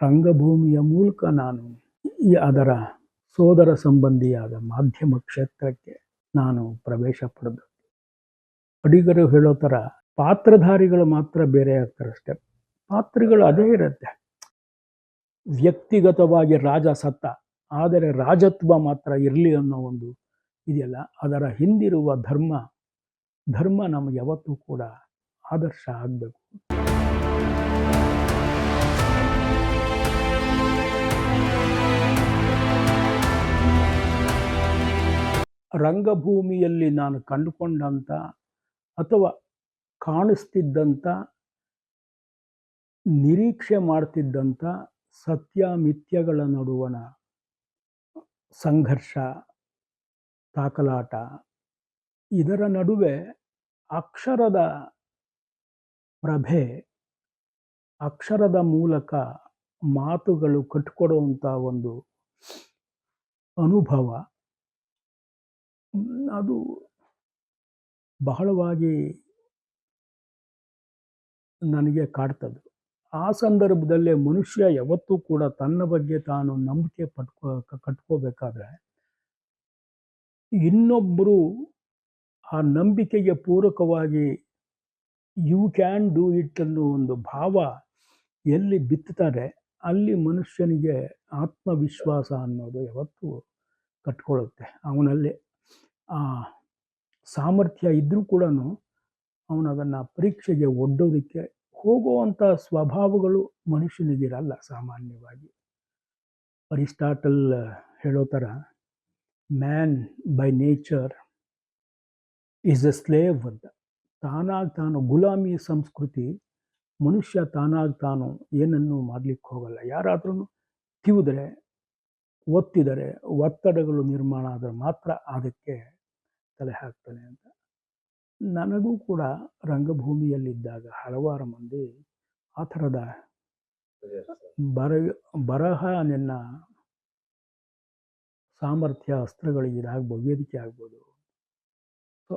ರಂಗಭೂಮಿಯ ಮೂಲಕ ನಾನು ಈ ಅದರ ಸೋದರ ಸಂಬಂಧಿಯಾದ ಮಾಧ್ಯಮ ಕ್ಷೇತ್ರಕ್ಕೆ ನಾನು ಪ್ರವೇಶ ಪಡೆದ ಅಡಿಗರು ಹೇಳೋ ಥರ ಪಾತ್ರಧಾರಿಗಳು ಮಾತ್ರ ಬೇರೆ ಆಗ್ತಾರಷ್ಟೆ ಪಾತ್ರಗಳು ಅದೇ ಇರುತ್ತೆ. ವ್ಯಕ್ತಿಗತವಾಗಿ ರಾಜ ಸತ್ತ, ಆದರೆ ರಾಜತ್ವ ಮಾತ್ರ ಇರಲಿ ಅನ್ನೋ ಒಂದು ಇದೆಯಲ್ಲ, ಅದರ ಹಿಂದಿರುವ ಧರ್ಮ ಧರ್ಮ ನಮಗೆ ಯಾವತ್ತೂ ಕೂಡ ಆದರ್ಶ ಆಗಬೇಕು. ರಂಗಭೂಮಿಯಲ್ಲಿ ನಾನು ಕಂಡುಕೊಂಡಂಥ ಅಥವಾ ಕಾಣಿಸ್ತಿದ್ದಂಥ, ನಿರೀಕ್ಷೆ ಮಾಡ್ತಿದ್ದಂಥ ಸತ್ಯ ಮಿಥ್ಯಗಳ ನಡುವಣ ಸಂಘರ್ಷ, ತಾಕಲಾಟ, ಇದರ ನಡುವೆ ಅಕ್ಷರದ ಪ್ರಭೆ, ಅಕ್ಷರದ ಮೂಲಕ ಮಾತುಗಳು ಕಟ್ಟಿಕೊಡುವಂಥ ಒಂದು ಅನುಭವ. ಅದು ಬಹಳವಾಗಿ ನನಗೆ ಕಾಡ್ತದೆ. ಆ ಸಂದರ್ಭದಲ್ಲೇ ಮನುಷ್ಯ ಯಾವತ್ತೂ ಕೂಡ ತನ್ನ ಬಗ್ಗೆ ತಾನು ನಂಬಿಕೆ ಪಟ್ಕೋ ಕಟ್ಕೋಬೇಕಾದ್ರೆ ಇನ್ನೊಬ್ಬರು ಆ ನಂಬಿಕೆಗೆ ಪೂರಕವಾಗಿ ಯು ಕ್ಯಾನ್ ಡೂ ಇಟ್ ಅನ್ನೋ ಒಂದು ಭಾವ ಎಲ್ಲಿ ಬಿತ್ತುತ್ತಾರೆ, ಅಲ್ಲಿ ಮನುಷ್ಯನಿಗೆ ಆತ್ಮವಿಶ್ವಾಸ ಅನ್ನೋದು ಯಾವತ್ತೂ ಕಟ್ಕೊಳ್ಳುತ್ತೆ ಅವನಲ್ಲಿ. ಸಾಮರ್ಥ್ಯ ಇದ್ದರೂ ಕೂಡ ಅವನು ಅದನ್ನು ಪರೀಕ್ಷೆಗೆ ಒಡ್ಡೋದಕ್ಕೆ ಹೋಗುವಂಥ ಸ್ವಭಾವಗಳು ಮನುಷ್ಯನಿಗಿರಲ್ಲ ಸಾಮಾನ್ಯವಾಗಿ. ಅರಿಸ್ಟಾಟಲ್ ಹೇಳೋ ಥರ, man by nature is a slave ಅಂತ. ತಾನಾಗಿ ತಾನು ಗುಲಾಮಿ ಸಂಸ್ಕೃತಿ, ಮನುಷ್ಯ ತಾನಾಗಿ ತಾನು ಏನನ್ನು ಮಾಡಲಿಕ್ಕೆ ಹೋಗಲ್ಲ. ಯಾರಾದ್ರೂ ತಿವಿದ್ರೆ, ಒತ್ತಿದರೆ, ಒತ್ತಡಗಳು ನಿರ್ಮಾಣ ಆದರೆ ಮಾತ್ರ ಅದಕ್ಕೆ ತಲೆ ಹಾಕ್ತಾನೆ ಅಂತ. ನನಗೂ ಕೂಡ ರಂಗಭೂಮಿಯಲ್ಲಿದ್ದಾಗ ಹಲವಾರು ಮಂದಿ ಆ ಥರದ ಬರ ಬರಹ ನಿನ್ನ ಸಾಮರ್ಥ್ಯ ಅಸ್ತ್ರಗಳಿಗೆ ಇದಾಗ್ಬೋದು ವೇದಿಕೆ ಆಗ್ಬೋದು. ಸೊ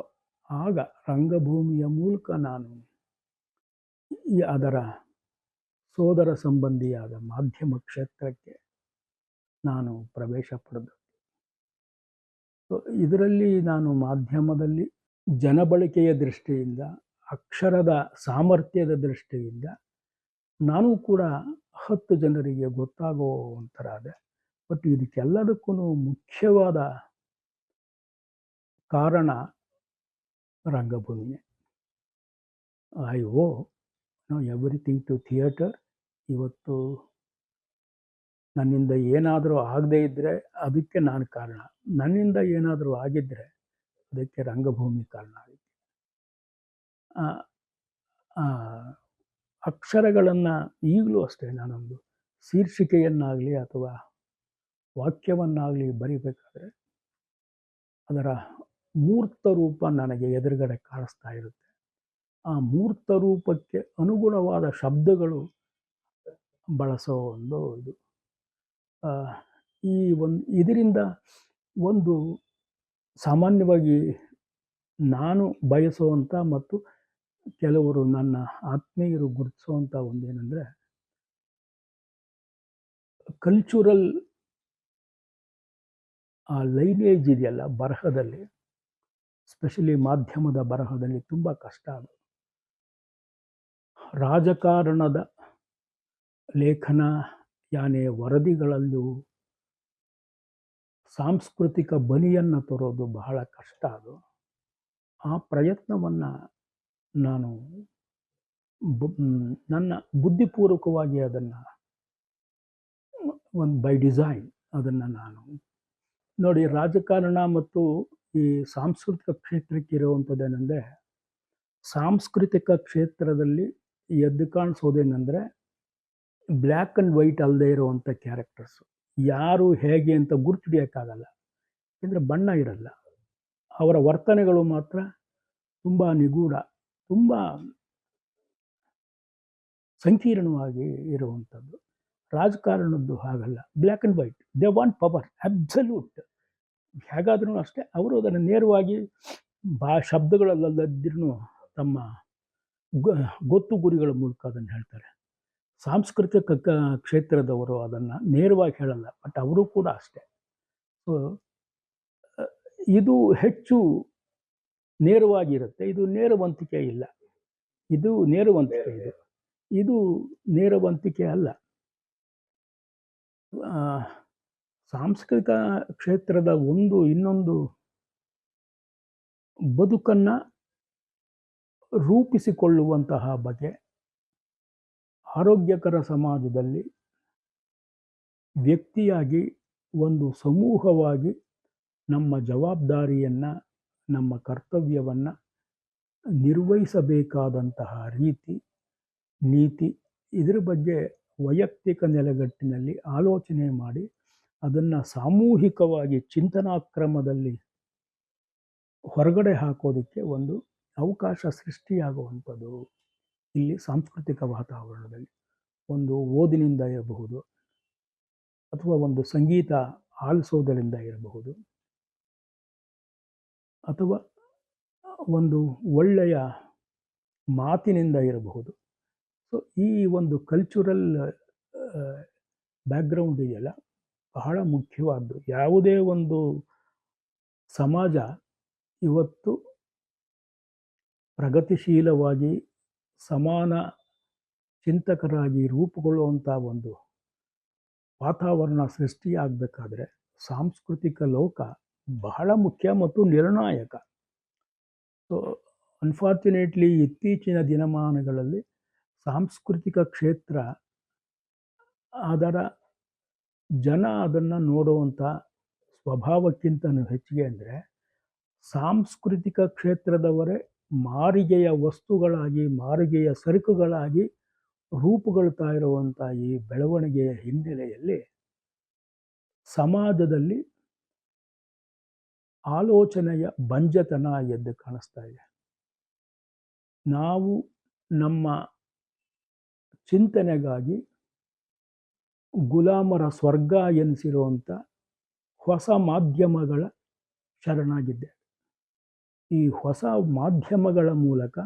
ಆಗ ರಂಗಭೂಮಿಯ ಮೂಲಕ ನಾನು ಈ ಅದರ ಸೋದರ ಸಂಬಂಧಿಯಾದ ಮಾಧ್ಯಮ ಕ್ಷೇತ್ರಕ್ಕೆ ನಾನು ಪ್ರವೇಶ ಪಡೆದು ಇದರಲ್ಲಿ ನಾನು ಮಾಧ್ಯಮದಲ್ಲಿ ಜನಬಳಕೆಯ ದೃಷ್ಟಿಯಿಂದ, ಅಕ್ಷರದ ಸಾಮರ್ಥ್ಯದ ದೃಷ್ಟಿಯಿಂದ ನಾನು ಕೂಡ ಹತ್ತು ಜನರಿಗೆ ಗೊತ್ತಾಗೋ ಒಂಥರ ಅದೇ ಬಟ್ ಇದಕ್ಕೆಲ್ಲದಕ್ಕೂ ಮುಖ್ಯವಾದ ಕಾರಣ ರಂಗಭೂಮಿ I owe no everything to theatre ಇವತ್ತು ನನ್ನಿಂದ ಏನಾದರೂ ಆಗದೇ ಇದ್ದರೆ ಅದಕ್ಕೆ ನಾನು ಕಾರಣ. ನನ್ನಿಂದ ಏನಾದರೂ ಆಗಿದ್ದರೆ ಅದಕ್ಕೆ ರಂಗಭೂಮಿ ಕಾರಣ ಆಗಿದೆ. ಅಕ್ಷರಗಳನ್ನು ಈಗಲೂ ಅಷ್ಟೇ ನಾನೊಂದು ಶೀರ್ಷಿಕೆಯನ್ನಾಗಲಿ ಅಥವಾ ವಾಕ್ಯವನ್ನಾಗಲಿ ಬರಿಬೇಕಾದ್ರೆ ಅದರ ಮೂರ್ತ ರೂಪ ನನಗೆ ಎದುರುಗಡೆ ಕಾಣಿಸ್ತಾ ಇರುತ್ತೆ. ಆ ಮೂರ್ತ ರೂಪಕ್ಕೆ ಅನುಗುಣವಾದ ಶಬ್ದಗಳು ಬಳಸೋ ಒಂದು ಇದು. ಈ ಒಂದು, ಇದರಿಂದ ಒಂದು ಸಾಮಾನ್ಯವಾಗಿ ನಾನು ಬಯಸುವಂಥ ಮತ್ತು ಕೆಲವರು ನನ್ನ ಆತ್ಮೀಯರು ಗುರುತಿಸುವಂಥ ಒಂದೇನೆಂದರೆ ಕಲ್ಚುರಲ್ ಆ ಲೈನೇಜ್ ಇದೆಯಲ್ಲ ಬರಹದಲ್ಲಿ ಸ್ಪೆಷಲಿ ಮಾಧ್ಯಮದ ಬರಹದಲ್ಲಿ ತುಂಬ ಕಷ್ಟ ಅದು. ರಾಜಕಾರಣದ ಲೇಖನ ಯಾನೇ ವರದಿಗಳಲ್ಲೂ ಸಾಂಸ್ಕೃತಿಕ ಬಲಿಯನ್ನು ತರೋದು ಬಹಳ ಕಷ್ಟ ಅದು. ಆ ಪ್ರಯತ್ನವನ್ನು ನಾನು ನನ್ನ ಬುದ್ಧಿಪೂರ್ವಕವಾಗಿ ಅದನ್ನು ಒಂದು ಬೈ ಡಿಸೈನ್ ಅದನ್ನು ನಾನು ನೋಡಿ ರಾಜಕಾರಣ ಮತ್ತು ಈ ಸಾಂಸ್ಕೃತಿಕ ಕ್ಷೇತ್ರಕ್ಕೆ ಇರುವಂಥದ್ದೇನೆಂದರೆ ಸಾಂಸ್ಕೃತಿಕ ಕ್ಷೇತ್ರದಲ್ಲಿ ಎದ್ದು ಕಾಣಿಸೋದೇನೆಂದರೆ ಬ್ಲ್ಯಾಕ್ ಆ್ಯಂಡ್ ವೈಟ್ ಅಲ್ಲದೆ ಇರುವಂಥ ಕ್ಯಾರೆಕ್ಟರ್ಸು. ಯಾರು ಹೇಗೆ ಅಂತ ಗುರುತಿಡಿಯೋಕ್ಕಾಗಲ್ಲ ಅಂದರೆ ಬಣ್ಣ ಇರಲ್ಲ. ಅವರ ವರ್ತನೆಗಳು ಮಾತ್ರ ತುಂಬ ನಿಗೂಢ, ತುಂಬ ಸಂಕೀರ್ಣವಾಗಿ ಇರುವಂಥದ್ದು. ರಾಜಕಾರಣದ್ದು ಹಾಗಲ್ಲ. Black and white, they want power, absolute. ಹೇಗಾದ್ರೂ ಅಷ್ಟೇ, ಅವರು ಅದನ್ನು ನೇರವಾಗಿ ಬಾ, ಶಬ್ದಗಳಲ್ಲದಿದ್ರೂ ತಮ್ಮ ಗೊತ್ತು ಗುರಿಗಳ ಮೂಲಕ ಅದನ್ನು ಹೇಳ್ತಾರೆ. ಸಾಂಸ್ಕೃತಿಕ ಕ್ಷೇತ್ರದವರು ಅದನ್ನು ನೇರವಾಗಿ ಹೇಳಲ್ಲ ಬಟ್ ಅವರು ಕೂಡ ಅಷ್ಟೇ. ಇದು ಹೆಚ್ಚು ನೇರವಾಗಿರುತ್ತೆ, ಇದು ನೇರವಂತಿಕೆ ಇಲ್ಲ. ಇದು ನೇರವಂತಿಕೆ ಇದು. ಇದು ನೇರವಂತಿಕೆ ಅಲ್ಲ. ಸಾಂಸ್ಕೃತಿಕ ಕ್ಷೇತ್ರದ ಒಂದು ಇನ್ನೊಂದು ಬದುಕನ್ನ ರೂಪಿಸಿಕೊಳ್ಳುವಂತಹ ಬಗೆ ಆರೋಗ್ಯಕರ ಸಮಾಜದಲ್ಲಿ ವ್ಯಕ್ತಿಯಾಗಿ ಒಂದು ಸಮೂಹವಾಗಿ ನಮ್ಮ ಜವಾಬ್ದಾರಿಯನ್ನು, ನಮ್ಮ ಕರ್ತವ್ಯವನ್ನು ನಿರ್ವಹಿಸಬೇಕಾದಂತಹ ರೀತಿ, ನೀತಿ ಇದರ ಬಗ್ಗೆ ವೈಯಕ್ತಿಕ ನೆಲೆಗಟ್ಟಿನಲ್ಲಿ ಆಲೋಚನೆ ಮಾಡಿ ಅದನ್ನು ಸಾಮೂಹಿಕವಾಗಿ ಚಿಂತನಾಕ್ರಮದಲ್ಲಿ ಹೊರಗಡೆ ಹಾಕೋದಕ್ಕೆ ಒಂದು ಅವಕಾಶ ಸೃಷ್ಟಿಯಾಗುವಂಥದ್ದು. ಇಲ್ಲಿ ಸಾಂಸ್ಕೃತಿಕ ವಾತಾವರಣದಲ್ಲಿ ಒಂದು ಓದಿನಿಂದ ಇರಬಹುದು ಅಥವಾ ಒಂದು ಸಂಗೀತ ಆಲಿಸೋದರಿಂದ ಇರಬಹುದು. ಅಥವಾ ಒಂದು ಒಳ್ಳೆಯ ಮಾತಿನಿಂದ ಇರಬಹುದು. ಸೊ ಈ ಒಂದು ಕಲ್ಚರಲ್ ಬ್ಯಾಕ್ಗ್ರೌಂಡ್ ಇದೆಯಲ್ಲ, ಬಹಳ ಮುಖ್ಯವಾದ್ದು. ಯಾವುದೇ ಒಂದು ಸಮಾಜ ಇವತ್ತು ಪ್ರಗತಿಶೀಲವಾಗಿ ಸಮಾನ ಚಿಂತಕರಾಗಿ ರೂಪುಗೊಳ್ಳುವಂಥ ಒಂದು ವಾತಾವರಣ ಸೃಷ್ಟಿಯಾಗಬೇಕಾದ್ರೆ ಸಾಂಸ್ಕೃತಿಕ ಲೋಕ ಬಹಳ ಮುಖ್ಯ ಮತ್ತು ನಿರ್ಣಾಯಕ. ಸೊ ಅನ್ಫಾರ್ಚುನೇಟ್ಲಿ ಇತ್ತೀಚಿನ ದಿನಮಾನಗಳಲ್ಲಿ ಸಾಂಸ್ಕೃತಿಕ ಕ್ಷೇತ್ರ ಅದರ ಜನ ಅದನ್ನು ನೋಡುವಂಥ ಸ್ವಭಾವಕ್ಕಿಂತ ಹೆಚ್ಚಿಗೆ ಅಂದರೆ ಸಾಂಸ್ಕೃತಿಕ ಕ್ಷೇತ್ರದವರೇ ಮಾರಿಗೆಯ ವಸ್ತುಗಳಾಗಿ, ಮಾರಿಗೆಯ ಸರಕುಗಳಾಗಿ ರೂಪುಗೊಳ್ತಾ ಇರುವಂಥ ಈ ಬೆಳವಣಿಗೆಯ ಹಿನ್ನೆಲೆಯಲ್ಲಿ ಸಮಾಜದಲ್ಲಿ ಆಲೋಚನೆಯ ಬಂಜತನ ಎದ್ದು ಕಾಣಿಸ್ತಾ ಇದೆ. ನಾವು ನಮ್ಮ ಚಿಂತನೆಗಾಗಿ ಗುಲಾಮರ ಸ್ವರ್ಗ ಎನಿಸಿರುವಂಥ ಹೊಸ ಮಾಧ್ಯಮಗಳ ಶರಣಾಗಿದ್ದೆ. ಈ ಹೊಸ ಮಾಧ್ಯಮಗಳ ಮೂಲಕ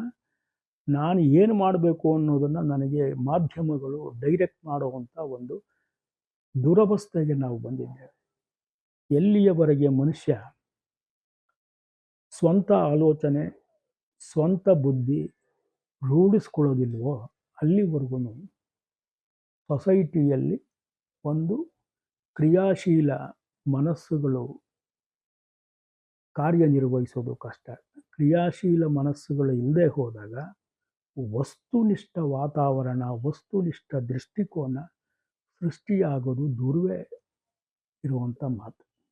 ನಾನು ಏನು ಮಾಡಬೇಕು ಅನ್ನೋದನ್ನು ನನಗೆ ಮಾಧ್ಯಮಗಳು ಡೈರೆಕ್ಟ್ ಮಾಡುವಂಥ ಒಂದು ದುರವಸ್ಥೆಗೆ ನಾವು ಬಂದಿದ್ದೇವೆ. ಎಲ್ಲಿಯವರೆಗೆ ಮನುಷ್ಯ ಸ್ವಂತ ಆಲೋಚನೆ, ಸ್ವಂತ ಬುದ್ಧಿ ರೂಢಿಸ್ಕೊಳ್ಳೋದಿಲ್ವೋ ಅಲ್ಲಿವರೆಗೂ ಸೊಸೈಟಿಯಲ್ಲಿ ಒಂದು ಕ್ರಿಯಾಶೀಲ ಮನಸ್ಸುಗಳು ಕಾರ್ಯನಿರ್ವಹಿಸೋದು ಕಷ್ಟ ಕ್ರಿಯಾಶೀಲ ಮನಸ್ಸುಗಳು ಇಲ್ಲದೆ ಹೋದಾಗ ವಸ್ತುನಿಷ್ಠ ವಾತಾವರಣ ವಸ್ತುನಿಷ್ಠ ದೃಷ್ಟಿಕೋನ ಸೃಷ್ಟಿಯಾಗೋದು ದುರ್ವೇ ಇರುವಂಥ ಮಾತು.